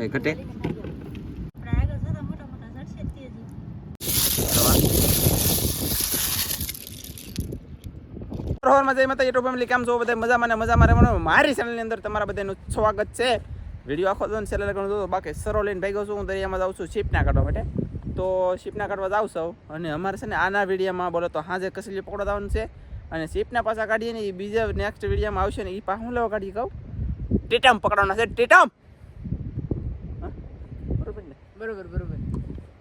કઈ ઘટે? આપણે આગળ જતા મોટા મોટા ચડશે જ તેજી રોહરમાં જય માતા કેમ છો? બધા મજામાં ને મજામાં રહેવાનું? મારી ચેનલની અંદર તમારા બધાનું સ્વાગત છે. વીડિયો આખો દોન છેલ્લે જોતો બાકી સરો લઈને ગયો છું. હું દરિયામાં જાઉં છું શીપના કાઢવા માટે. તો શીપના કાઢવા જાઉં છું. અને અમારે છે ને આના વિડીયોમાં બોલો તો હાજે કસલી પકડવા જવાનું છે. અને શીપના પાછા કાઢીએ એ બીજા નેક્સ્ટ વિડીયોમાં આવશે ને એ પાછું લેવા કાઢી કહું? ટીટમ પકડવાના છે. ટીટમ? બરોબર બરોબર.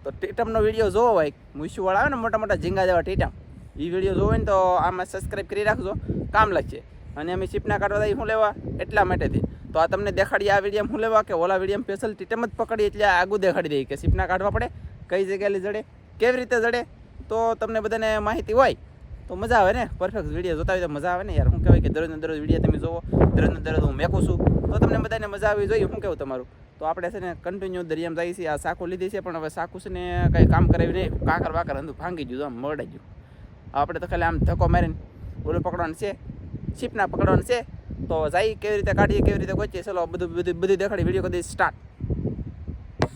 તો ટીટમનો વીડિયો જોવો ભાઈ. મૂછીવાળા આવે ને મોટા મોટા ઝીંગા જેવા ટીટમ. એ વીડિયો જોવો ને તો આમાં સબસ્ક્રાઈબ કરી રાખજો. કામ લાગશે. અને અમે ચીપના કાઢવા શું લેવા એટલા માટેથી. તો આ તમને દેખાડીએ આ વીડિયો શું લેવા કે ઓલા વીડિયો સ્પેશિયલ ટીટમ જ પકડી એટલે આગું દેખાડી દઈએ કે ચીપના કાઢવા પડે, કઈ જગ્યાએ જડે, કેવી રીતે જડે. તો તમને બધાને માહિતી હોય તો મજા આવે ને. પરફેક્ટ વીડિયો જોતા હોય તો મજા આવે ને યાર. હું કહેવાય કે દરરોજ દરરોજ વીડિયો તમે જોવો દરરોજ દરરોજ હું મેકું છું. તો તમને બધાને મજા આવી જોઈએ. શું કેવું તમારું? તો આપણે છે ને કન્ટિન્યુ દરિયામાં જઈએ છીએ. આ સાકુ લીધી છે પણ હવે સાકુ છે ને કંઈ કામ કરાવી નહીં. કાકર વાકર અંધું ભાંગી ગયું આમ મરડાઈ ગયું. આપણે તો ખાલી આમ ધક્કો મારીને ઓલું પકડવાનું છે છીપના પકડવાનું છે. તો જાય કેવી રીતે કાઢીએ કેવી રીતે ગોચીએ ચલો બધું બધું બધું દેખાડી વીડિયો કદી સ્ટાર્ટ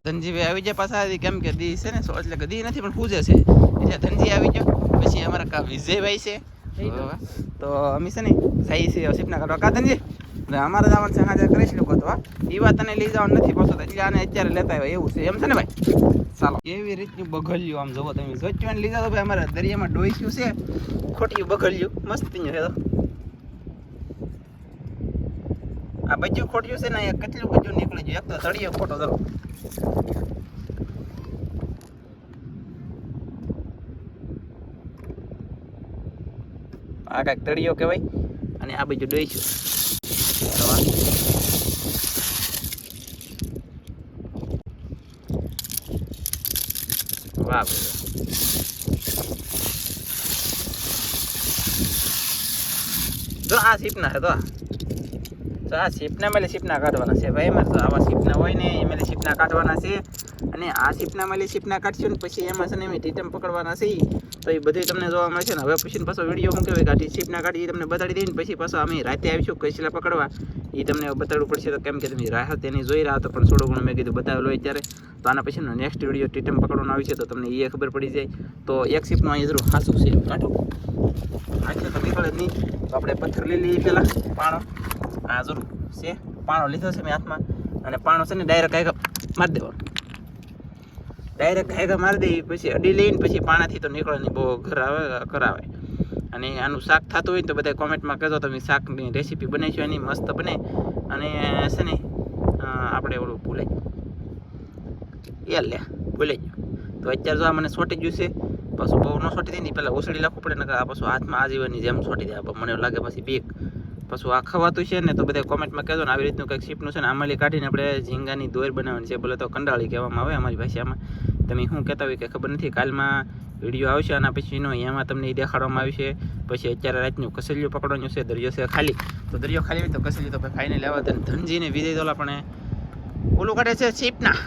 ધનજીભાઈ આવી જાય પાછા કેમ કે દી છે ને એટલે કે દી નથી પણ પૂજે છે. એટલે ધનજી આવી ગયો. પછી અમારા કા વિજયભાઈ છે. તો અમે છે ને જઈએ છીએ શિપના કાઢવા. કા ધનજી? એટલે અમારે જવાનું છે હાજર કરીશ લોકો તો એ વાત તને લઈ જવાનું નથી પાછો એટલે આને અત્યારે લેતા આવ્યા, એવું છે એમ છે ને ભાઈ? ચાલો. એવી રીતનું બગલ્યું આમ જોવો તમે. જોચવાને લીધા તો ભાઈ, અમારા દરિયામાં ડોઈસ્યું છે. ખોટિયું બગલ્યું મસ્ત છે તો. આ બજ્યું ખોટ્યું છે ને કેટલું બચ્યું નીકળી ગયું. એક તો તળિયો ખોટો તો. આ કાંઈક તળિયો કહેવાય. અને આ બાજુ ડોઈસ્યું વાહ તો આ સીપના છે તો. તો આ સીપના મેલે સીપના કાઢવાના છે ભાઈ, એમાં તો આવા સીપના હોય ને એ મેલે સીપના કાઢવાના છે અને આ સીપના મેલે સીપના કાઢશું ને, પછી એમાં છે ને, એમ ટીટમ પકડવાના છે. તો એ બધી તમને જોવા મળશે ને. હવે પછી પાછો વીડિયો હું કહેવાય કાઢી સીપના કાઢી એ તમને બતાડી દઈને પછી પાછો અમે રાતે આવીશું કૈસલા પકડવા. એ તમને બતાડવું પડશે. તો કેમ કે તમે રાહત એની જોઈ રહ્યા તો પણ થોડું ઘણું મેં કીધું બતાવેલો હોય ત્યારે. તો આના પછીનો નેક્સ્ટ વીડિયો ટીટમ પકડવાનો આવશે તો તમને એ ખબર પડી જાય. તો એક સીપનું અહીંયા જરૂર ખાસું છે. કાઢો. આટલે તો નીકળે જ નહીં. તો આપણે પથ્થર લઈ લઈએ પહેલાં પાણો. આ જરૂર છે. પાણો લીધો છે મેં હાથમાં. અને પાણો છે ને ડાયરેક્ટ કાંઈક મારી દેવાનો. ડાયરેક્ટ કાંઈક મારી દઈએ પછી અડી લઈને પછી પાણાથી તો નીકળે નહીં બહુ ઘર આવે, કરાવે. અને આનું શાક થતું હોય ને તો બધા કોમેન્ટમાં કહેજો, તમે શાકની રેસીપી બનાવીશું એની મસ્ત બને. અને છે ને આપણે ઓલું ભૂલાઈ ગયું. એ લે, ભૂલાઈ ગયું. તો અત્યારે જો આ મને સોટી ગયું છે, પાછું બહુ ન સોટી દે ને પહેલાં ઓસડી લાખવું પડે ને આ પાછું હાથમાં આજીવનની જેમ સોટી દે આ મને લાગે પછી બીક. પાછું આ ખવાતું છે ને તો બધા કોમેન્ટમાં કહેજો ને આવી રીતનું કંઈક શીપનું છે ને આમલી કાઢીને આપણે ઝીંગાની દોર બનાવવાની છે. બોલે તો કંડાળી કહેવામાં આવે અમારી ભાષામાં. તમે શું કહેતા હોય કે ખબર નથી. કાલમાં વીડિયો આવશે આના પછીનો એમાં તમને દેખાડવામાં આવશે. પછી અત્યારે રાતનું કસેલિયું પકડવાનું છે, દરિયો છે ખાલી. તો દરિયો ખાલી હોય તો કસલિયું તો ભાઈ લેવા દે ને ધનજીને વિજય દોલા પણ ઓલું કાઢે છે શીપના.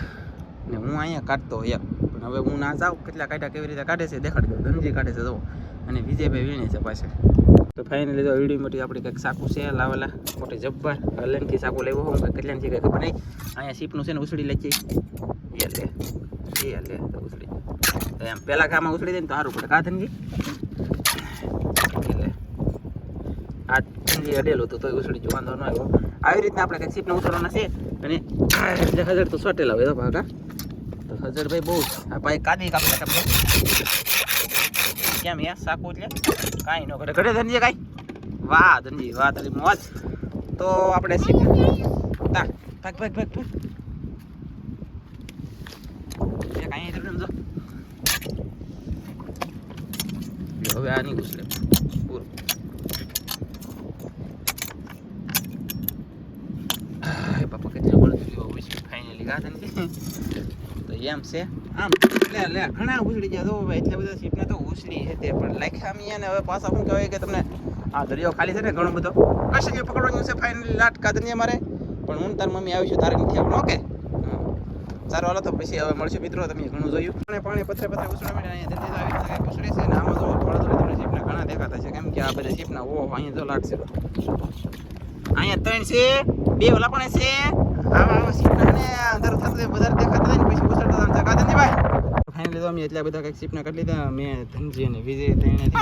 ને હું અહીંયા કાઢતો એક પણ હવે હું ના જાઉં. કેટલા કાઢ્યા, કેવી રીતે કાઢે છે? દેખાડી દઉં ધનજી કાઢે છે, જુઓ. અને વિજયભાઈ વીણે છે પાછળ. તો ફાઇનલી તો વીડિયો મોટી આપણે કંઈક સાકું છે, લાવેલા, મોટી જબ્બર, હલનથી સાકું લેવો હોય, કંઈક છે કંઈ ખબર નહીં. અહીંયા સીપનું છે ને ઉછળી લે છે એ લે એ લે, તો ઉછળી તો એમ, પહેલાં કામમાં ઉછળી દે ને તો સારું પડે. કા ધનજી એ આ ધનજી અડેલું હતું, તોય ઉછળી ગયું. વાંધો આવી રીતના આપણે કંઈક સીપને ઉછળવાના છે. અને હજર તો સોટેલા હોય ભાગા. તો હજારભાઈ બહુ આ ભાઈ કાદી કાપી કાપી કેમ યાર સાકું એટલે? કાંઈ ન કરે. ઘરે ધનજી કાંઈ? વાહ ધનજી વાહ, તારી મોજ. તો આપણે ભાગ ભાગ ભાગ ભાગ કાંઈ હવે આ નહીં ઘૂસલે. પૂરું. બાપા કેટલું જેવું હોય છે ફાઇનલી કા તો એમ છે. આમ એટલે લે, ઘણા ઉછળી ગયા. તો એટલે બધા શીપને તો ઉછળી છે તે, પણ લખ્યા મી ને હવે પાછા શું કહેવાય કે તમને, આ દરિયો ખાલી છે ને ઘણો બધો. કશે પકડવાનું છે ફાઇનલી લાટ કાદરીએ મારે. પણ હું તાર મમ્મી આવીશું, તારે નથી આવવાનું, ઓકે? સારું, હાલો, તો પછી હવે મળશે મિત્રો, તમે ઘણું જોયું. અને પાણી પથરે પથરે ઉછળવા મળે અહીંયા ધંધી આવી શકે ઉછળે છે. ને આમાં જો થોડા થોડા થોડા સીપના ઘણા દેખાતા છે. કેમ કે આ બધા શીપના ઓહો, અહીંયા જો લાગશે. અહીંયા ત્રણ છે, બે ઓલા પણ છે. કરી લીધા મેં ધનજી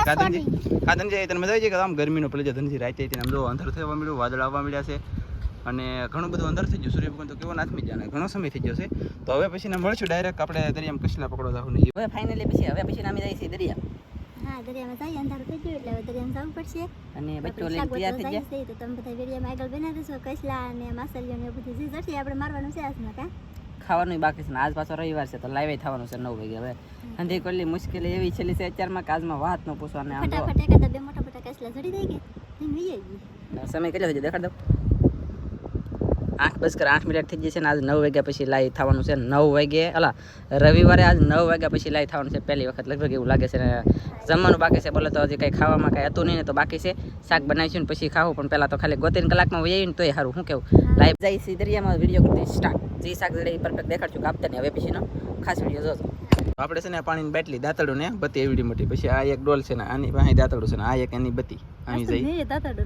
કાદનજી કાદનજી તને મજા આવી છે કે આમ ગરમીનો પેલો ધનજી રાતે આમ જો અંધાર થવા મળ્યું વાદળ મળ્યા છે. અને ઘણું બધું અંદર થઈ ગયું તો કેવો નાથમી જાય ઘણો સમય થઈ ગયો છે. તો હવે પછી મળશું ડાયરેક્ટ આપણે દરિયા કશલા પકડો જાવ હવે ફાઇનલી પછી હવે પછી નામી જાય છે દરિયા. હા દરિયામાં જઈએ અંધારું થઈ ગયું એટલે દરિયામાં જવું પડશે. અને બચ્ચો લઈને તૈયાર થઈ ગયા? તો તમે બધા વિડીયોમાં આગળ બનાવી દેશો કસલા અને માસલીઓ ને બધું જે જશે આપણે મારવાનું છે આજમાં કા? ખાવાનું બાકી છે ને આજ પાછો રવિવાર છે તો લાઈવ થવાનું છે નવ વાગે હવે. અંધી કોલી મુશ્કેલી એવી છેલ્લી છે અત્યારમાં કાજમાં વાત ન પૂછવાને આમ ફટાફટ એકાદા બે મોટા મોટા કસલા ચડી દઈ કે સમય કેટલો થઈ દેખાડ દો આઠ બસ કર આઠ મિનિટ થઈ જશે ને આજ નવ વાગ્યા પછી લાઈવ થવાનું છે. નવ વાગે અલા રવિવારે આજ નવ વાગ્યા પછી લાઈવ થવાનું છે. પહેલી વખત લગભગ એવું લાગે છે ને જમવાનું બાકી છે. બોલે તો હજી કંઈ ખાવામાં કાંઈ હતું નહીં ને તો બાકી છે. શાક બનાવીશું ને પછી ખાવું પણ પહેલાં તો ખાલી ગોતીને કલાકમાં વહી ને તોય સારું શું કેવું? લાઈવ જાય છે દરિયામાં વીડિયો કરતી સ્ટાર્ટ જે શાક જડે પરફેક્ટ દેખાડશું કાપતા ને હવે પછીનો ખાસ વીડિયો જોજો. આપણે છે ને પાણીની બાટલી દાંતડું ને બતી એવડી મોટી. પછી આ એક ડોલ છે ને આની પાસે દાંતડું છે ને આ એક એની બતી અહીં જઈ. મેં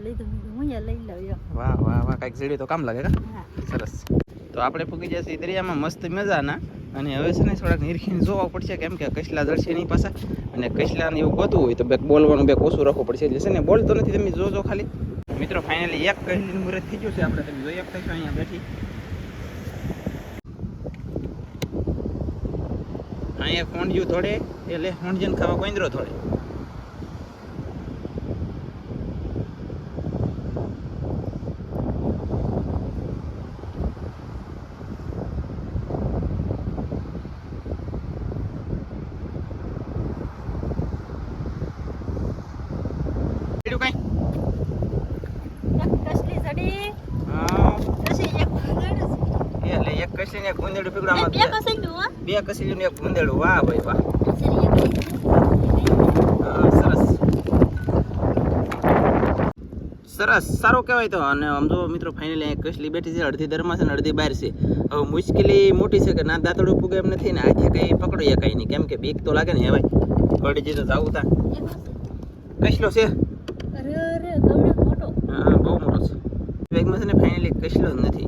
લઈ દઉં હું લઈ લઉં વાહ વાહ. વાહ કાંઈક જડ્યું તો કામ લાગે કા? સરસ. તો આપણે પૂગી જશે દરિયામાં મસ્ત મજાના. અને હવે છે ને થોડાક નિરખીને જોવા પડશે કેમ કે કસલા જળશે એની પાસે અને કસલાને એવું ગોતું હોય તો બેક બોલવાનું બેક ઓછું રાખવું પડશે. એટલે છે ને બોલતો નથી તમે જોજો ખાલી. મિત્રો ફાઇનલી એક કસલીનું મુહૂર્ત થઈ ગયું છે. આપણે તમે જોઈ શકતા છો અહીંયા બેઠી. અહીંયા હોંડિયું થોડે એટલે હોંડિયન ખાવા કોઈન્દ્રો થોડે બીજું કાંઈ એક કસલી ચડી હા પછી એક ભૂંગળું છે. એટલે એક કસલી ને એક ગુંદેડું પીગડામાં બે કસલીનું હો. બે કસલી ને એક ગુંદેડું વાહ ભાઈ વાહ. સરસ. સરસ. સારું કહેવાય તો. અને આમ જો મિત્રો ફાઇનલી કસલી બેઠી છે. અડધી દરમાં છે ને અડધી બહાર છે. હવે મુશ્કેલી મોટી છે કે ના દાંતડું પૂગે એમ નથી ને આજે કંઈ પકડીએ કંઈ નહીં. કેમ કે બીક તો લાગે ને હવે પડી જઈ તો. જાવું તા કસલો છે? હા બહુ મોટો છે. બેગમાં છે ને ફાઇનલી કસલો જ નથી.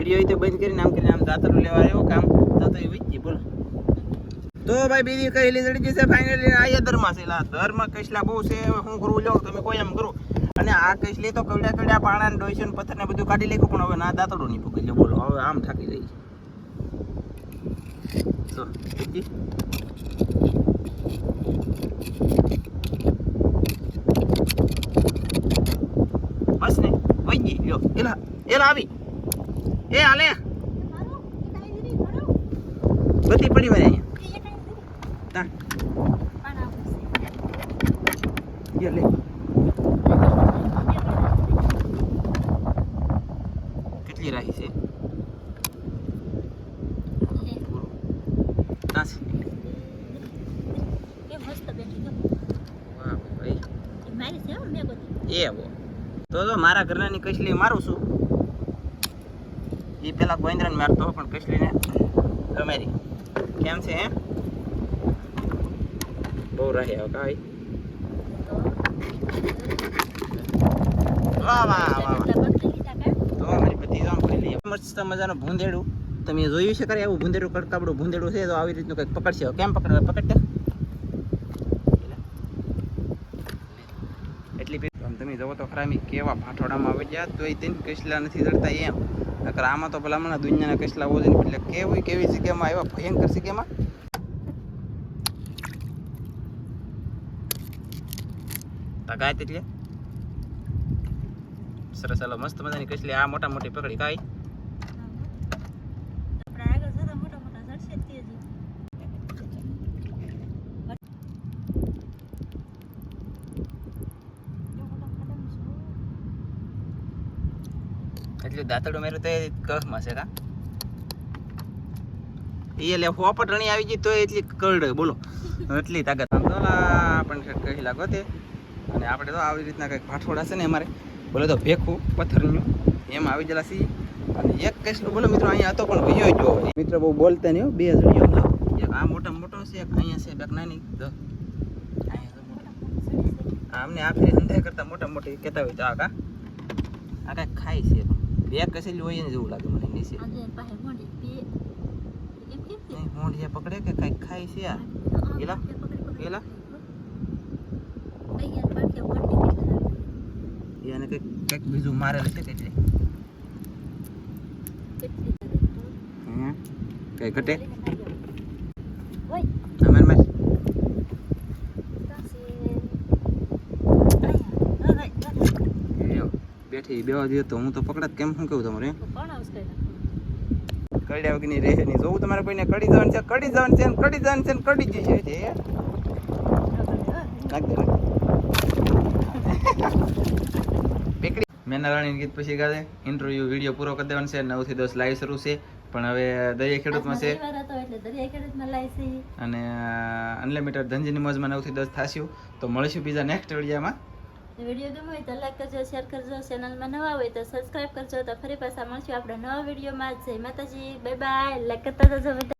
વીડિયો તો બંધ કરીને આમ કરીને આમ દાતરું લેવા આવ્યો કામ, તો એ વીચી બોલો. તો ભાઈ બીજી કઈ લીધડી જશે ફાઇનલી આ ધર્મા છે. ધર્મ કસલા બહુ છે હું કરું લો તમે કોઈ એમ કરો. અને આ કૈસલી તો કવડા કવડા પાણા ડોઈસો ને પથ્થર ને બધું કાઢી લેખું પણ હવે ના દાંતડું નહીં પૂકી લે બોલો. હવે આમ થાકી જાય બસ ને વઈ ગઈ, લ્યો. એલા એલા આવી. એ હાલે બધી પડી મારે અહીંયા. એ કાંઈ દીધી તા પણ આવું છે યો લે કેટલી રાહી છે એ મારી તો મારા ઘરનાની કસલી મારું છું. એ પેલા ગોવિંદ્રને મારતો પણ કસલીને તમારી કેમ છે એમ બહુ રહે હવે, કાંઈ. વાહ વાહ વાહ? તો અમારી બધી લઈએ. મસ્ત મજાનું ભૂંદેડું. તમે જોયું છે કરે એવું ભૂંદેડું, કડકાબડું ભૂંદેડું છે, તો આવી રીતનું કંઈક પકડશે. કેમ પકડે પકડતે એટલી બી- આમ તમે જોવો તો ખરા મી કેવા ફાટોડામાં તો તોય તેને કસલા નથી ચડતા એમ. નકર આમાં તો ભલામણ દુનિયાના કસલા ઓજન એટલે કેવી કેવી જગ્યામાં આવ્યા? ભયંકર જગ્યામાં? તગાય એટલે સરસ મસ્ત મજાની કસલી. આ મોટા મોટી પકડી કાંઈ આપણે આગળ જતા મોટા મોટા ચડશે જ તેજી. જો મોટા ખાડામાં શું? એટલું દાંતડું મેરું તો કફમાં છે કા? એ લે હોપટ રણી આવી ગઈ તો એટલી કરડ, બોલો. એટલી તાકાત. આમ તો આપણને કહી લાગો તે. અને આપણે તો આવી રીતના કંઈક ભાઠોડા છે ને અમારે. બોલે તો ભેખું પથ્થરનું. એમ આવી ગયેલા છીએ. અને એક કસલો બોલો મિત્રો, અહીંયા હતો પણ વયો જો મિત્રો બહુ બોલતા નહીં બે જણીઓ જો એક આ મોટા મોટો છે, એક અહીંયા છે, બેક નાની. આમને આ ફેરી ધંધા કરતા મોટા મોટી કહેતા હોય તો આ કા? આ કાંઈક ખાય છે. બે કસેલી હોય ને જેવું લાગે મને નીચે. હોંઢિયા પકડે કે કાંઈક ખાય છે યાર મોટી કેટલી એને કંઈક કંઈક બીજું મારે છે કેટલી કઈ ઘટે ઓય અમાર માર લ્યો, બેઠી બેવા દે તો હું તો પકડાત. કેમ શું કહું તમારે? કડ્યા વગરની રહે નહીં જોવું તમારે કોઈને કડી જવાનું છે કડી જવાનું છે કડી જવાનું છે કડી જઈ છે છે મેનારાણી ગીત પછી ગાજે ઇન્ટરવ્યુ વીડિયો પૂરો કરી દેવાનો છે. નવથી દસ લાઈવ શરૂ છે. પણ હવે દરિયા ખેડૂતમાં છે. અને અનલિમિટેડ ધનજીની મોજમાં નવથી દસ થાશ્યું તો મળીશું બીજા નેક્સ્ટ વિડીયોમાં. વીડિયો ગમ્યો હોય તો લાઈક કરજો શેર કરજો ચેનલમાં નવા હોય તો સબસ્ક્રાઈબ કરજો તો ફરી પાછા મળશું આપણે નવા વિડીયોમાં. જય માતાજી બાય બાય લાઈક કરતા જજો